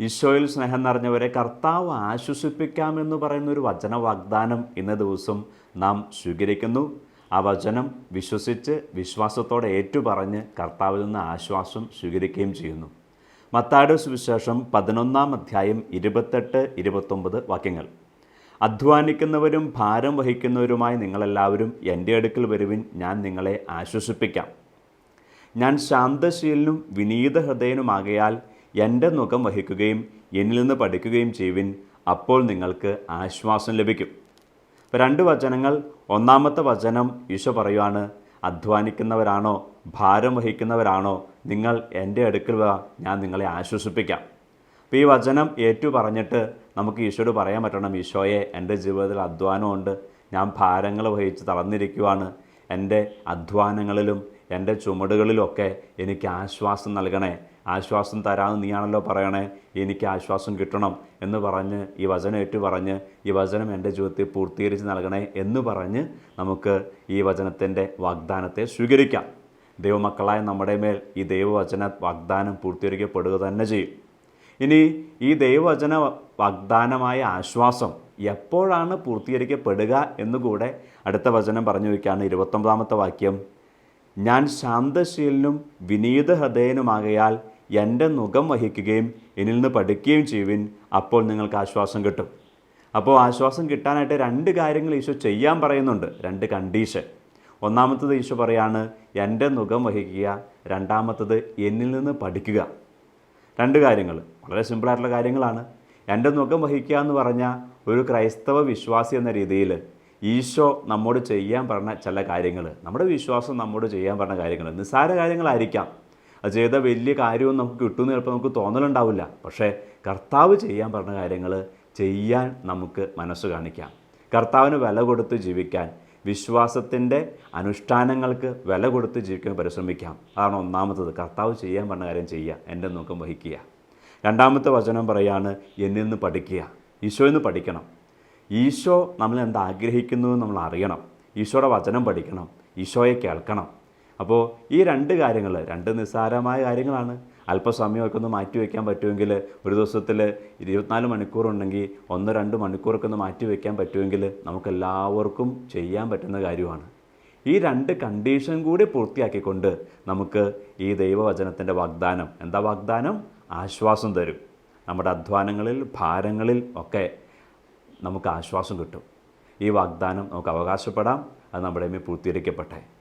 ഈശോയിൽ സ്നേഹം നിറഞ്ഞവരെ കർത്താവ് ആശ്വസിപ്പിക്കാമെന്ന് പറയുന്ന ഒരു വചന വാഗ്ദാനം ഇന്ന ദിവസം നാം സ്വീകരിക്കുന്നു. ആ വചനം വിശ്വസിച്ച് വിശ്വാസത്തോടെ ഏറ്റുപറഞ്ഞ് കർത്താവിൽ നിന്ന് ആശ്വാസം സ്വീകരിക്കുകയും ചെയ്യുന്നു. മത്താട് സുവിശേഷം പതിനൊന്നാം അധ്യായം ഇരുപത്തെട്ട് ഇരുപത്തൊമ്പത് വാക്യങ്ങൾ. അധ്വാനിക്കുന്നവരും ഭാരം വഹിക്കുന്നവരുമായി നിങ്ങളെല്ലാവരും എന്റെ അടുക്കൽ വരുവിൻ ഞാൻ നിങ്ങളെ ആശ്വസിപ്പിക്കാം. ഞാൻ ശാന്തശീലനും വിനീത ഹൃദയനുമാകയാൽ എന്റെ മുഖം വഹിക്കുകയും എന്നിൽ നിന്ന് പഠിക്കുകയും ചെയ്യുവിൻ അപ്പോൾ നിങ്ങൾക്ക് ആശ്വാസം ലഭിക്കും. ഇപ്പോൾ രണ്ട് വചനങ്ങൾ ഒന്നാമത്തെ വചനം ഈശോ പറയുവാണ് അധ്വാനിക്കുന്നവരാണോ ഭാരം വഹിക്കുന്നവരാണോ നിങ്ങൾ എന്റെ അടുക്കൽ വാ ഞാൻ നിങ്ങളെ ആശ്വസിപ്പിക്കാം. അപ്പോൾ ഈ വചനം ഏറ്റു പറഞ്ഞിട്ട് നമുക്ക് ഈശോയോട് പറയാൻ പറ്റണം ഈശോയെ എന്റെ ജീവിതത്തിൽ അധ്വാനമുണ്ട് ഞാൻ ഭാരങ്ങൾ വഹിച്ച് തളർന്നിരിക്കുവാണ് എന്റെ അധ്വാനങ്ങളിലും എന്റെ ചുമടുകളിലൊക്കെ എനിക്ക് ആശ്വാസം നൽകണേ. ആശ്വാസം തരാമെന്ന് നീയാണല്ലോ പറയണേ. എനിക്ക് ആശ്വാസം കിട്ടണം എന്ന് പറഞ്ഞ് ഈ വചനം ഏറ്റു പറഞ്ഞ് ഈ വചനം എന്റെ ജീവിതത്തിൽ പൂർത്തീകരിച്ച് നൽകണേ എന്ന് പറഞ്ഞ് നമുക്ക് ഈ വചനത്തിന്റെ വാഗ്ദാനത്തെ സ്വീകരിക്കാം. ദൈവമക്കളായ നമ്മുടെ മേൽ ഈ ദൈവവചന വാഗ്ദാനം പൂർത്തീകരിക്കപ്പെടുക തന്നെ ചെയ്യും. ഇനി ഈ ദൈവവചന വാഗ്ദാനമായ ആശ്വാസം എപ്പോഴാണ് പൂർത്തീകരിക്കപ്പെടുക എന്നുകൂടെ അടുത്ത വചനം പറഞ്ഞു വയ്ക്കുകയാണ് ഇരുപത്തൊമ്പതാമത്തെ വാക്യം. ഞാൻ ശാന്തശീലനും വിനീത ഹൃദയനുമാകയാൽ എന്റെ മുഖം വഹിക്കുകയും എന്നിൽ നിന്ന് പഠിക്കുകയും ചെയ്യുവിൻ. അപ്പോൾ നിങ്ങൾക്ക് ആശ്വാസം കിട്ടും. അപ്പോൾ ആശ്വാസം കിട്ടാനായിട്ട് രണ്ട് കാര്യങ്ങൾ ഈശോ ചെയ്യാൻ പറയുന്നുണ്ട്. രണ്ട് കണ്ടീഷൻ ഒന്നാമത്തത് ഈശോ പറയാണ് എന്റെ മുഖം വഹിക്കുക. രണ്ടാമത്തത് എന്നിൽ നിന്ന് പഠിക്കുക. രണ്ട് കാര്യങ്ങൾ. വളരെ സിമ്പിളായിട്ടുള്ള കാര്യങ്ങളാണ്. എന്റെ മുഖം വഹിക്കുക എന്ന് പറഞ്ഞാൽ ഒരു ക്രൈസ്തവ വിശ്വാസി എന്ന രീതിയിൽ ഈശോ നമ്മോട് ചെയ്യാൻ പറഞ്ഞ ചില കാര്യങ്ങൾ. നമ്മുടെ വിശ്വാസം നമ്മോട് ചെയ്യാൻ പറഞ്ഞ കാര്യങ്ങൾ. നിസ്സാര കാര്യങ്ങളായിരിക്കാം. അത് ചെയ്ത വലിയ കാര്യവും നമുക്ക് കിട്ടുമെന്ന് ചിലപ്പോൾ നമുക്ക് തോന്നലുണ്ടാവില്ല. പക്ഷേ കർത്താവ് ചെയ്യാൻ പറഞ്ഞ കാര്യങ്ങൾ ചെയ്യാൻ നമുക്ക് മനസ്സ് കാണിക്കാം. കർത്താവിന് വില കൊടുത്ത് ജീവിക്കാൻ വിശ്വാസത്തിന്റെ അനുഷ്ഠാനങ്ങൾക്ക് വില കൊടുത്ത് ജീവിക്കാൻ പരിശ്രമിക്കാം. അതാണ് ഒന്നാമത്തത്. കർത്താവ് ചെയ്യാൻ പറഞ്ഞ കാര്യം ചെയ്യുക എന്റെ നോക്കം വഹിക്കുക. രണ്ടാമത്തെ വചനം പറയാണ് എന്നിൽ നിന്ന് പഠിക്കുക. ഈശോയിൽ നിന്ന് പഠിക്കണം. ഈശോ നമ്മൾ എന്താ ആഗ്രഹിക്കുന്നു നമ്മൾ അറിയണം. ഈശോയുടെ വചനം പഠിക്കണം. ഈശോയെ കേൾക്കണം. അപ്പോൾ ഈ രണ്ട് കാര്യങ്ങൾ രണ്ട് നിസ്സാരമായ കാര്യങ്ങളാണ് അല്പസമയമൊക്കെ ഒന്ന് മാറ്റി വയ്ക്കാൻ പറ്റുമെങ്കിൽ ഒരു ദിവസത്തിൽ ഇരുപത്തിനാല് മണിക്കൂറുണ്ടെങ്കിൽ ഒന്ന് രണ്ട് മണിക്കൂറൊക്കെ ഒന്ന് മാറ്റി വയ്ക്കാൻ പറ്റുമെങ്കിൽ നമുക്കെല്ലാവർക്കും ചെയ്യാൻ പറ്റുന്ന കാര്യമാണ്. ഈ രണ്ട് കണ്ടീഷൻ കൂടി പൂർത്തിയാക്കിക്കൊണ്ട് നമുക്ക് ഈ ദൈവവചനത്തിന്റെ വാഗ്ദാനം എന്താ വാഗ്ദാനം? ആശ്വാസം തരും. നമ്മുടെ അധ്വാനങ്ങളിൽ ഭാരങ്ങളിൽ ഒക്കെ നമുക്ക് ആശ്വാസം കിട്ടും. ഈ വാഗ്ദാനം നമുക്ക് അവകാശപ്പെടാം. അത് നമ്മുടെ മേൽ പൂർത്തീകരിക്കപ്പെട്ടെ.